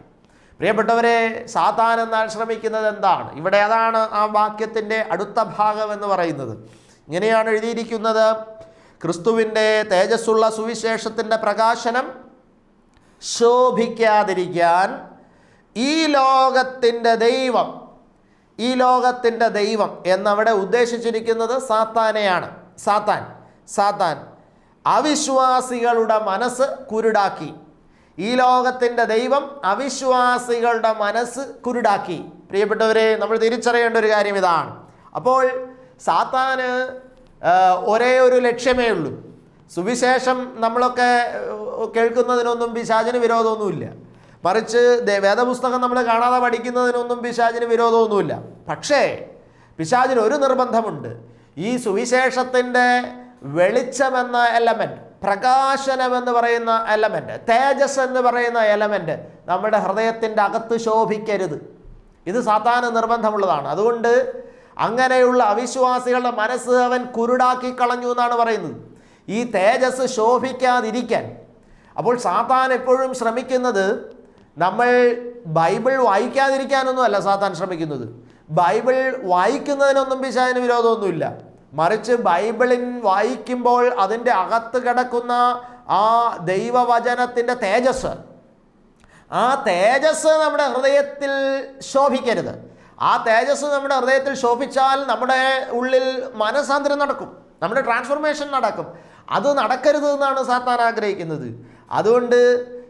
പ്രിയപ്പെട്ടവരെ സാത്താൻ എന്നാൽ ശ്രമിക്കുന്നത് എന്താണ്? ഇവിടെ അതാണ് ആ വാക്യത്തിന്റെ അടുത്ത ഭാഗം എന്ന് പറയുന്നത്. ഇങ്ങനെയാണ് എഴുതിയിരിക്കുന്നത്. ക്രിസ്തുവിന്റെ തേജസ്സുള്ള സുവിശേഷത്തിന്റെ പ്രകാശനം ശോഭിക്കാതിരിക്കാൻ ഈ ലോകത്തിന്റെ ദൈവം ഈ ലോകത്തിന്റെ ദൈവം എന്നവിടെ ഉദ്ദേശിച്ചിരിക്കുന്നത് സാത്താനെയാണ്. സാത്താൻ സാത്താൻ അവിശ്വാസികളുടെ മനസ്സ് കുരുടാക്കി. ഈ ലോകത്തിന്റെ ദൈവം അവിശ്വാസികളുടെ മനസ്സ് കുരുടാക്കി. പ്രിയപ്പെട്ടവരെ നമ്മൾ തിരിച്ചറിയേണ്ട ഒരു കാര്യം ഇതാണ്. അപ്പോൾ സാത്താന് ഒരേ ഒരു ലക്ഷ്യമേ ഉള്ളൂ. സുവിശേഷം നമ്മളൊക്കെ കേൾക്കുന്നതിനൊന്നും പിശാചിന് വിരോധമൊന്നുമില്ല. മറിച്ച് വേദപുസ്തകം നമ്മൾ കാണാതെ പഠിക്കുന്നതിനൊന്നും പിശാചിന് വിരോധമൊന്നുമില്ല. പക്ഷേ പിശാചിന് ഒരു നിർബന്ധമുണ്ട്. ഈ സുവിശേഷത്തിന്റെ വെളിച്ചമെന്ന എലമെന്റ് പ്രകാശനം എന്ന് പറയുന്ന എലമെന്റ് തേജസ് എന്ന് പറയുന്ന എലമെന്റ് നമ്മുടെ ഹൃദയത്തിന്റെ അകത്ത് ശോഭിക്കരുത്. ഇത് സാത്താന് നിർബന്ധമുള്ളതാണ്. അതുകൊണ്ട് അങ്ങനെയുള്ള അവിശ്വാസികളുടെ മനസ്സ് അവൻ കുരുടാക്കി കളഞ്ഞു എന്നാണ് പറയുന്നത്. ഈ തേജസ് ശോഭിക്കാതിരിക്കാൻ. അപ്പോൾ സാത്താൻ എപ്പോഴും ശ്രമിക്കുന്നത് നമ്മൾ ബൈബിൾ വായിക്കാതിരിക്കാനൊന്നും അല്ല സാത്താൻ ശ്രമിക്കുന്നത്. ബൈബിൾ വായിക്കുന്നതിനൊന്നും പിശാചിന് വിരോധമൊന്നുമില്ല. മറിച്ച് ബൈബിളിൻ വായിക്കുമ്പോൾ അതിന്റെ അകത്ത് കിടക്കുന്ന ആ ദൈവവചനത്തിന്റെ തേജസ്. ആ തേജസ് നമ്മുടെ ഹൃദയത്തിൽ ശോഭിക്കരുത്. ആ തേജസ് നമ്മുടെ ഹൃദയത്തിൽ ശോഭിച്ചാൽ നമ്മുടെ ഉള്ളിൽ മനസാന്തരം നടക്കും. നമ്മുടെ ട്രാൻസ്ഫോർമേഷൻ നടക്കും. അത് നടക്കരുത് എന്നാണ് സാത്താൻ ആഗ്രഹിക്കുന്നത്. അതുകൊണ്ട്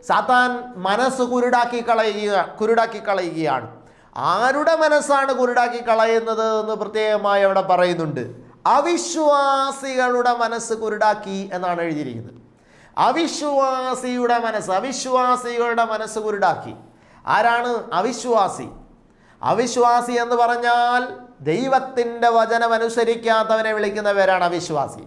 സാത്താൻ മനസ്സ് കുരുടാക്കി കളയുക കുരുടാക്കി കളയുകയാണ്. ആരുടെ മനസ്സാണ് കുരുടാക്കി കളയുന്നത് എന്ന് പ്രത്യേകമായി അവിടെ പറയുന്നുണ്ട്. അവിശ്വാസികളുടെ മനസ്സ് കുരുടാക്കി എന്നാണ് എഴുതിയിരിക്കുന്നത്. അവിശ്വാസിയുടെ മനസ്സ് അവിശ്വാസികളുടെ മനസ്സ് കുരുടാക്കി. ആരാണ്? അവിശ്വാസി. അവിശ്വാസി എന്ന് പറഞ്ഞാൽ ദൈവത്തിന്റെ വചനമനുസരിക്കാത്തവനെ വിളിക്കുന്നവരാണ് അവിശ്വാസി.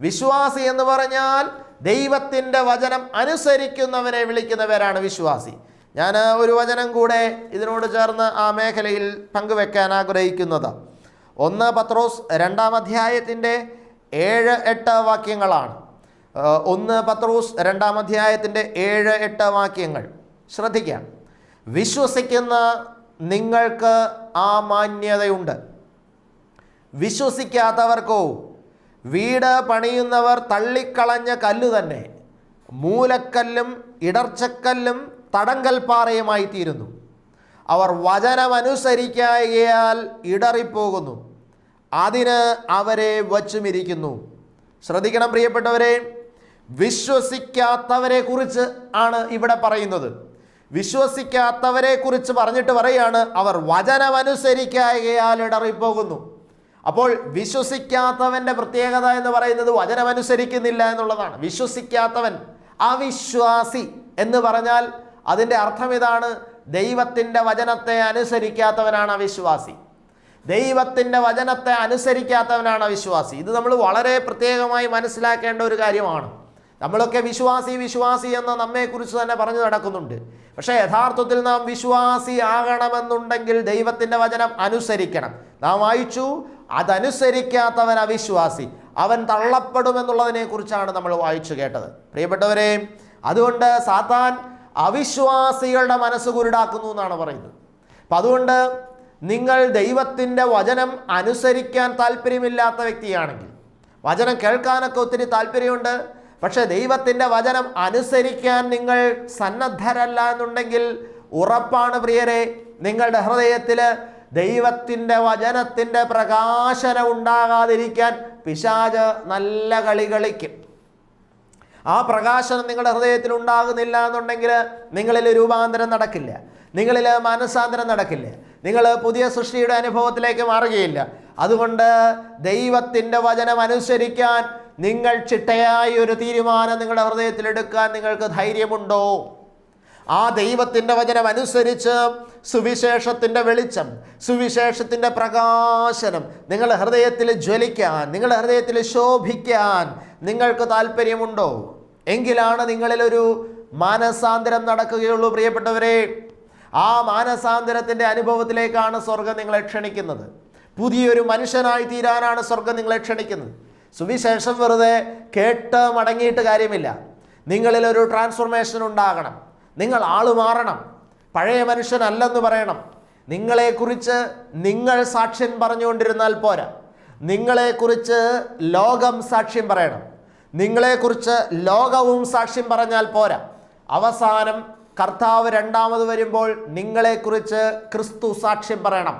വിശ്വാസി എന്ന് പറഞ്ഞാൽ ദൈവത്തിന്റെ വചനം അനുസരിക്കുന്നവനെ വിളിക്കുന്നവരാണ് വിശ്വാസി. ഞാൻ ഒരു വചനം കൂടെ ഇതിനോട് ചേർന്ന് ആ മേഖലയിൽ പങ്കുവെക്കാൻ ആഗ്രഹിക്കുന്നത്. ഒന്ന് പത്രോസ് രണ്ടാം അധ്യായത്തിന്റെ ഏഴ് എട്ട് വാക്യങ്ങളാണ്. ഒന്ന് പത്രോസ് രണ്ടാം അധ്യായത്തിന്റെ ഏഴ് എട്ട് വാക്യങ്ങൾ. ശ്രദ്ധിക്കാം. വിശ്വസിക്കുന്ന നിങ്ങൾക്ക് ആ മാന്യതയുണ്ട്. വിശ്വസിക്കാത്തവർക്കോ വീട് പണിയുന്നവർ തള്ളിക്കളഞ്ഞ കല്ല് തന്നെ മൂലക്കല്ലും ഇടർച്ചക്കല്ലും തടങ്കൽപ്പാറയുമായി തീരുന്നു അവർ വചനമനുസരിക്കായകയാൽ ഇടറിപ്പോകുന്നു. അതിന് അവരെ വച്ചുമിരിക്കുന്നു. ശ്രദ്ധിക്കണം പ്രിയപ്പെട്ടവരെ വിശ്വസിക്കാത്തവരെ കുറിച്ച് ആണ് ഇവിടെ പറയുന്നത്. വിശ്വസിക്കാത്തവരെ കുറിച്ച് പറഞ്ഞിട്ട് പറയാണ് അവർ വചനമനുസരിക്കായകയാൽ ഇടറിപ്പോകുന്നു. അപ്പോൾ വിശ്വസിക്കാത്തവന്റെ പ്രത്യേകത എന്ന് പറയുന്നത് വചനമനുസരിക്കുന്നില്ല എന്നുള്ളതാണ്. വിശ്വസിക്കാത്തവൻ അവിശ്വാസി എന്ന് പറഞ്ഞാൽ അതിന്റെ അർത്ഥം ഇതാണ് ദൈവത്തിന്റെ വചനത്തെ അനുസരിക്കാത്തവനാണ് അവിശ്വാസി. ദൈവത്തിന്റെ വചനത്തെ അനുസരിക്കാത്തവനാണ് അവിശ്വാസി. ഇത് നമ്മൾ വളരെ പ്രത്യേകമായി മനസ്സിലാക്കേണ്ട ഒരു കാര്യമാണ്. നമ്മളൊക്കെ വിശ്വാസി വിശ്വാസി എന്ന് നമ്മെക്കുറിച്ച് തന്നെ പറഞ്ഞു നടക്കുന്നുണ്ട്. പക്ഷേ യഥാർത്ഥത്തിൽ നാം വിശ്വാസി ആകണമെന്നുണ്ടെങ്കിൽ ദൈവത്തിന്റെ വചനം അനുസരിക്കണം. നാം വായിച്ചു അതനുസരിക്കാത്തവൻ അവിശ്വാസി. അവൻ തള്ളപ്പെടുമെന്നുള്ളതിനെ കുറിച്ചാണ് നമ്മൾ വായിച്ചു കേട്ടത്. പ്രിയപ്പെട്ടവരെ അതുകൊണ്ട് സാത്താൻ അവിശ്വാസികളുടെ മനസ്സ് കുരുടാക്കുന്നു എന്നാണ് പറയുന്നത്. അപ്പം അതുകൊണ്ട് നിങ്ങൾ ദൈവത്തിന്റെ വചനം അനുസരിക്കാൻ താല്പര്യമില്ലാത്ത വ്യക്തിയാണെങ്കിൽ. വചനം കേൾക്കാനൊക്കെ ഒത്തിരി താല്പര്യമുണ്ട്. പക്ഷേ ദൈവത്തിന്റെ വചനം അനുസരിക്കാൻ നിങ്ങൾ സന്നദ്ധരല്ല എന്നുണ്ടെങ്കിൽ ഉറപ്പാണ് പ്രിയരെ. നിങ്ങളുടെ ഹൃദയത്തിൽ ദൈവത്തിന്റെ വചനത്തിന്റെ പ്രകാശനം ഉണ്ടാകാതിരിക്കാൻ പിശാജ് നല്ല കളി കളിക്കും. ആ പ്രകാശനം നിങ്ങളുടെ ഹൃദയത്തിൽ ഉണ്ടാകുന്നില്ല എന്നുണ്ടെങ്കിൽ നിങ്ങളിൽ രൂപാന്തരം നടക്കില്ല. നിങ്ങളിൽ മനസ്സാന്തരം നടക്കില്ല. നിങ്ങൾ പുതിയ സൃഷ്ടിയുടെ അനുഭവത്തിലേക്ക് മാറുകയില്ല. അതുകൊണ്ട് ദൈവത്തിന്റെ വചനം അനുസരിക്കാൻ നിങ്ങൾ ചിട്ടയായ ഒരു തീരുമാനം നിങ്ങളുടെ ഹൃദയത്തിൽ എടുക്കാൻ നിങ്ങൾക്ക് ധൈര്യമുണ്ടോ? ആ ദൈവത്തിന്റെ വചനം അനുസരിച്ച് സുവിശേഷത്തിന്റെ വെളിച്ചം സുവിശേഷത്തിന്റെ പ്രകാശനം നിങ്ങളുടെ ഹൃദയത്തിൽ ജ്വലിക്കാൻ നിങ്ങളുടെ ഹൃദയത്തിൽ ശോഭിക്കാൻ നിങ്ങൾക്ക് താല്പര്യമുണ്ടോ? എങ്കിലാണ് നിങ്ങളിലൊരു മാനസാന്തരം നടക്കുകയുള്ളൂ പ്രിയപ്പെട്ടവരെ. ആ മാനസാന്തരത്തിന്റെ അനുഭവത്തിലേക്കാണ് സ്വർഗം നിങ്ങളെ ക്ഷണിക്കുന്നത്. പുതിയൊരു മനുഷ്യനായി തീരാനാണ് സ്വർഗം നിങ്ങളെ ക്ഷണിക്കുന്നത്. സുവിശേഷം വെറുതെ കേട്ട് മടങ്ങിയിട്ട് കാര്യമില്ല. നിങ്ങളിലൊരു ട്രാൻസ്ഫോർമേഷൻ ഉണ്ടാകണം. നിങ്ങൾ ആൾ മാറണം. പഴയ മനുഷ്യനല്ലെന്ന് പറയണം. നിങ്ങളെക്കുറിച്ച് നിങ്ങൾ സാക്ഷ്യം പറഞ്ഞുകൊണ്ടിരുന്നാൽ പോരാ. നിങ്ങളെക്കുറിച്ച് ലോകം സാക്ഷ്യം പറയണം. നിങ്ങളെക്കുറിച്ച് ലോകവും സാക്ഷ്യം പറഞ്ഞാൽ പോരാ. അവസാനം കർത്താവ് രണ്ടാമത് വരുമ്പോൾ നിങ്ങളെക്കുറിച്ച് ക്രിസ്തു സാക്ഷ്യം പറയണം.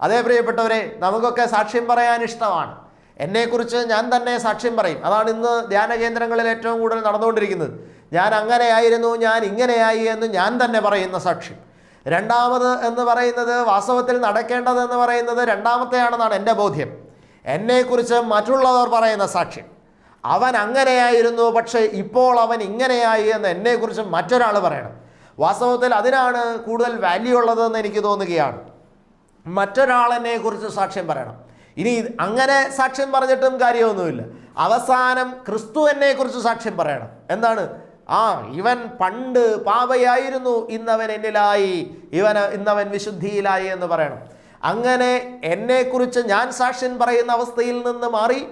അതേ പ്രിയപ്പെട്ടവരെ നമുക്കൊക്കെ സാക്ഷ്യം പറയാൻ ഇഷ്ടമാണ്. എന്നെക്കുറിച്ച് ഞാൻ തന്നെ സാക്ഷ്യം പറയും. അതാണ് ഇന്ന് ധ്യാന കേന്ദ്രങ്ങളിൽ ഏറ്റവും കൂടുതൽ നടന്നുകൊണ്ടിരിക്കുന്നത്. ഞാൻ അങ്ങനെയായിരുന്നു ഞാൻ ഇങ്ങനെയായി എന്ന് ഞാൻ തന്നെ പറയുന്ന സാക്ഷ്യം. രണ്ടാമത് എന്ന് പറയുന്നത് വാസ്തവത്തിൽ നടക്കേണ്ടത് എന്ന് പറയുന്നത് രണ്ടാമത്തെയാണെന്നാണ് എന്റെ ബോധ്യം. എന്നെക്കുറിച്ച് മറ്റുള്ളവർ പറയുന്ന സാക്ഷ്യം. അവൻ അങ്ങനെയായിരുന്നു പക്ഷേ ഇപ്പോൾ അവൻ ഇങ്ങനെയായി എന്ന് എന്നെക്കുറിച്ച് മറ്റൊരാൾ പറയണം. വാസ്തവത്തിൽ അതിനാണ് കൂടുതൽ വാല്യൂ ഉള്ളതെന്ന് എനിക്ക് തോന്നുകയാണ്. മറ്റൊരാളെന്നെ കുറിച്ച് സാക്ഷ്യം പറയണം. ഇനി അങ്ങനെ സാക്ഷ്യം പറഞ്ഞിട്ടും കാര്യമൊന്നുമില്ല. അവസാനം ക്രിസ്തു എന്നെ കുറിച്ച് സാക്ഷ്യം പറയണം. എന്താണ്? ആ ഇവൻ പണ്ട് പാപയായിരുന്നു ഇന്നവൻ എന്നിലായി ഇവൻ ഇന്നവൻ വിശുദ്ധിയിലായി എന്ന് പറയണം. അങ്ങനെ എന്നെക്കുറിച്ച് ഞാൻ സാക്ഷ്യം പറയുന്ന അവസ്ഥയിൽ നിന്ന് മാറി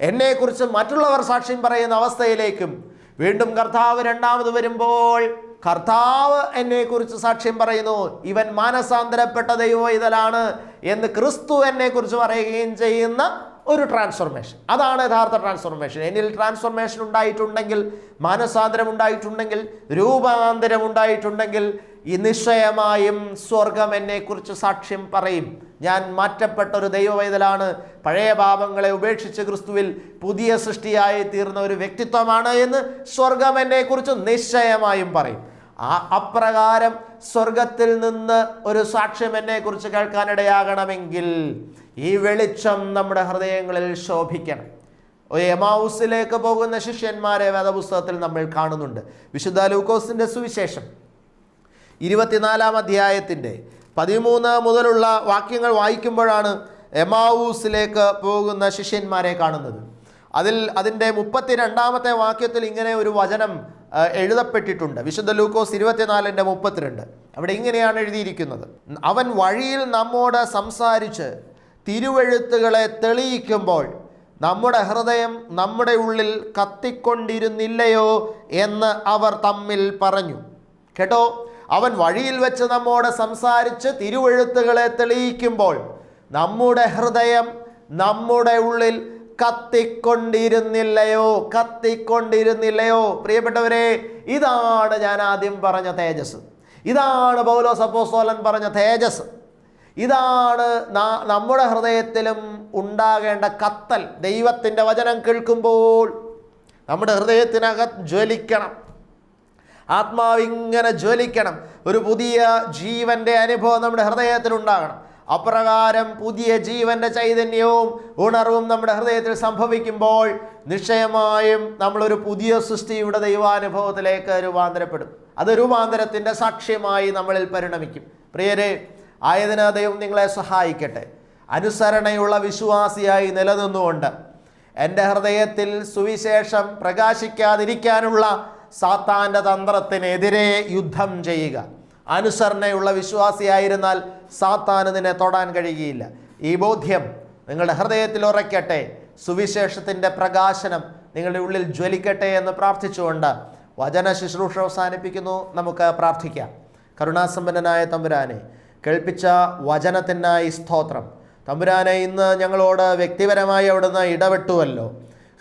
എന്നെക്കുറിച്ച് മറ്റുള്ളവർ സാക്ഷ്യം പറയുന്ന അവസ്ഥയിലേക്കും വീണ്ടും കർത്താവ് രണ്ടാമത് വരുമ്പോൾ കർത്താവ് എന്നെക്കുറിച്ച് സാക്ഷ്യം പറയുന്നു. ഇവൻ മാനസാന്തരപ്പെട്ട ദൈവ ഇതലാണ് എന്ന് ക്രിസ്തു എന്നെക്കുറിച്ച് പറയുകയും ചെയ്യുന്ന ഒരു ട്രാൻസ്ഫോർമേഷൻ അതാണ് യഥാർത്ഥ ട്രാൻസ്ഫോർമേഷൻ എന്നിൽ ട്രാൻസ്ഫോർമേഷൻ ഉണ്ടായിട്ടുണ്ടെങ്കിൽ മാനസാന്തരം ഉണ്ടായിട്ടുണ്ടെങ്കിൽ രൂപാന്തരം ഉണ്ടായിട്ടുണ്ടെങ്കിൽ ഈ നിശ്ചയമായും സ്വർഗം എന്നെക്കുറിച്ച് സാക്ഷ്യം പറയും. ഞാൻ മാറ്റപ്പെട്ട ഒരു ദൈവവൈതലാണ് പഴയ പാപങ്ങളെ ഉപേക്ഷിച്ച് ക്രിസ്തുവിൽ പുതിയ സൃഷ്ടിയായി തീർന്ന ഒരു വ്യക്തിത്വമാണ് എന്ന് സ്വർഗം എന്നെക്കുറിച്ച് നിശ്ചയമായും പറയും. ആ അപ്രകാരം സ്വർഗത്തിൽ നിന്ന് ഒരു സാക്ഷ്യം എന്നെക്കുറിച്ച് കേൾക്കാനിടയാകണമെങ്കിൽ ഈ വെളിച്ചം നമ്മുടെ ഹൃദയങ്ങളിൽ ശോഭിക്കണം. ഒരു എമാവുസിലേക്ക് പോകുന്ന ശിഷ്യന്മാരെ വേദപുസ്തകത്തിൽ നമ്മൾ കാണുന്നുണ്ട്. വിശുദ്ധ ലൂക്കോസിന്റെ സുവിശേഷം. ഇരുപത്തിനാലാം അധ്യായത്തിന്റെ പതിമൂന്ന് മുതലുള്ള വാക്യങ്ങൾ വായിക്കുമ്പോഴാണ് എമാവൂസിലേക്ക് പോകുന്ന ശിഷ്യന്മാരെ കാണുന്നത്. അതിൽ അതിന്റെ മുപ്പത്തിരണ്ടാമത്തെ വാക്യത്തിൽ ഇങ്ങനെ ഒരു വചനം എഴുതപ്പെട്ടിട്ടുണ്ട്. വിശുദ്ധ ലൂക്കോസ് ഇരുപത്തിനാലിന്റെ മുപ്പത്തിരണ്ട്. അവിടെ ഇങ്ങനെയാണ് എഴുതിയിരിക്കുന്നത്. അവൻ വഴിയിൽ നമ്മോട് സംസാരിച്ച് തിരുവെഴുത്തുകളെ തെളിയിക്കുമ്പോൾ നമ്മുടെ ഹൃദയം നമ്മുടെ ഉള്ളിൽ കത്തിക്കൊണ്ടിരുന്നില്ലയോ എന്ന് അവർ തമ്മിൽ പറഞ്ഞു. കേട്ടോ? അവൻ വഴിയിൽ വെച്ച് നമ്മോട് സംസാരിച്ച് തിരുവെഴുത്തുകളെ തെളിയിക്കുമ്പോൾ നമ്മുടെ ഹൃദയം നമ്മുടെ ഉള്ളിൽ കത്തിക്കൊണ്ടിരുന്നില്ലയോ? കത്തിക്കൊണ്ടിരുന്നില്ലയോ? പ്രിയപ്പെട്ടവരെ ഇതാണ് ഞാൻ ആദ്യം പറഞ്ഞ തേജസ്. ഇതാണ് പൗലോസ് അപ്പോസ്തലൻ പറഞ്ഞ തേജസ്. ഇതാണ് നമ്മുടെ ഹൃദയത്തിലും ഉണ്ടാകേണ്ട കത്തൽ. ദൈവത്തിന്റെ വചനം കേൾക്കുമ്പോൾ നമ്മുടെ ഹൃദയത്തിനകത്ത് ജ്വലിക്കണം. ആത്മാവ് ഇങ്ങനെ ജ്വലിക്കണം. ഒരു പുതിയ ജീവന്റെ അനുഭവം നമ്മുടെ ഹൃദയത്തിലുണ്ടാകണം. അപ്രകാരം പുതിയ ജീവന്റെ ചൈതന്യവും ഉണർവും നമ്മുടെ ഹൃദയത്തിൽ സംഭവിക്കുമ്പോൾ നിശ്ചയമായും നമ്മളൊരു പുതിയ സൃഷ്ടിയുടെ ദൈവാനുഭവത്തിലേക്ക് രൂപാന്തരപ്പെടും. അത് രൂപാന്തരത്തിന്റെ സാക്ഷ്യമായി നമ്മളിൽ പരിണമിക്കും. പ്രിയരെ ആയതിനാ ദൈവം നിങ്ങളെ സഹായിക്കട്ടെ. അനുസരണയുള്ള വിശ്വാസിയായി നിലനിന്നുകൊണ്ട് എന്റെ ഹൃദയത്തിൽ സുവിശേഷം പ്രകാശിക്കാതിരിക്കാനുള്ള സാത്താന്റെ തന്ത്രത്തിനെതിരെ യുദ്ധം ചെയ്യുക. അനുസരണയുള്ള വിശ്വാസിയായിരുന്നാൽ സാത്താന് നിന്നെ തൊടാൻ കഴിയുകയില്ല. ഈ ബോധ്യം നിങ്ങളുടെ ഹൃദയത്തിൽ ഉറയ്ക്കട്ടെ. സുവിശേഷത്തിന്റെ പ്രകാശനം നിങ്ങളുടെ ഉള്ളിൽ ജ്വലിക്കട്ടെ എന്ന് പ്രാർത്ഥിച്ചുകൊണ്ട് വചന ശുശ്രൂഷ അവസാനിപ്പിക്കുന്നു. നമുക്ക് പ്രാർത്ഥിക്കാം. കരുണാസമ്പന്നനായ തമ്പുരാനെ കേൾപ്പിച്ച വചനത്തിനായി സ്തോത്രം. തമ്പുരാനെ ഇന്ന് ഞങ്ങളോട് വ്യക്തിപരമായി അവിടുന്ന് ഇടപെട്ടുവല്ലോ.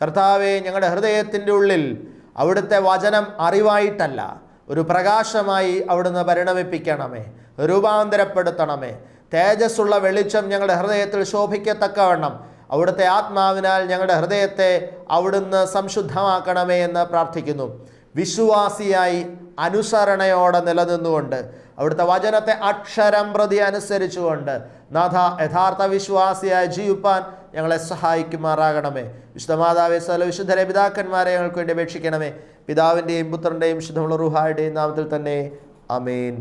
കർത്താവെ ഞങ്ങളുടെ ഹൃദയത്തിന്റെ ഉള്ളിൽ അവിടുത്തെ വചനം അറിവായിട്ടല്ല. ഒരു പ്രകാശമായി അവിടുന്ന് പരിണമിപ്പിക്കണമേ രൂപാന്തരപ്പെടുത്തണമേ. തേജസ്സുള്ള വെളിച്ചം ഞങ്ങളുടെ ഹൃദയത്തിൽ ശോഭിക്കത്തക്കവണ്ണം അവിടുത്തെ ആത്മാവിനാൽ ഞങ്ങളുടെ ഹൃദയത്തെ അവിടുന്ന് സംശുദ്ധമാക്കണമേ എന്ന് പ്രാർത്ഥിക്കുന്നു. വിശ്വാസിയായി അനുസരണയോടെ നിലനിന്നുകൊണ്ട് അവിടുത്തെ വചനത്തെ അക്ഷരം പ്രതി അനുസരിച്ചുകൊണ്ട് നാഥ യഥാർത്ഥ വിശ്വാസിയായി ജീവിപ്പാൻ ഞങ്ങളെ സഹായിക്കുമാറാകണമേ. വിശുദ്ധ മാതാവേ സ്ഥല വിശുദ്ധരെ പിതാക്കന്മാരെ ഞങ്ങൾക്ക് വേണ്ടി അപേക്ഷിക്കണമേ. പിതാവിന്റെയും പുത്രന്റെയും ശുദ്ധമുള്ള റുഹായുടെയും നാമത്തിൽ തന്നെ അമേൻ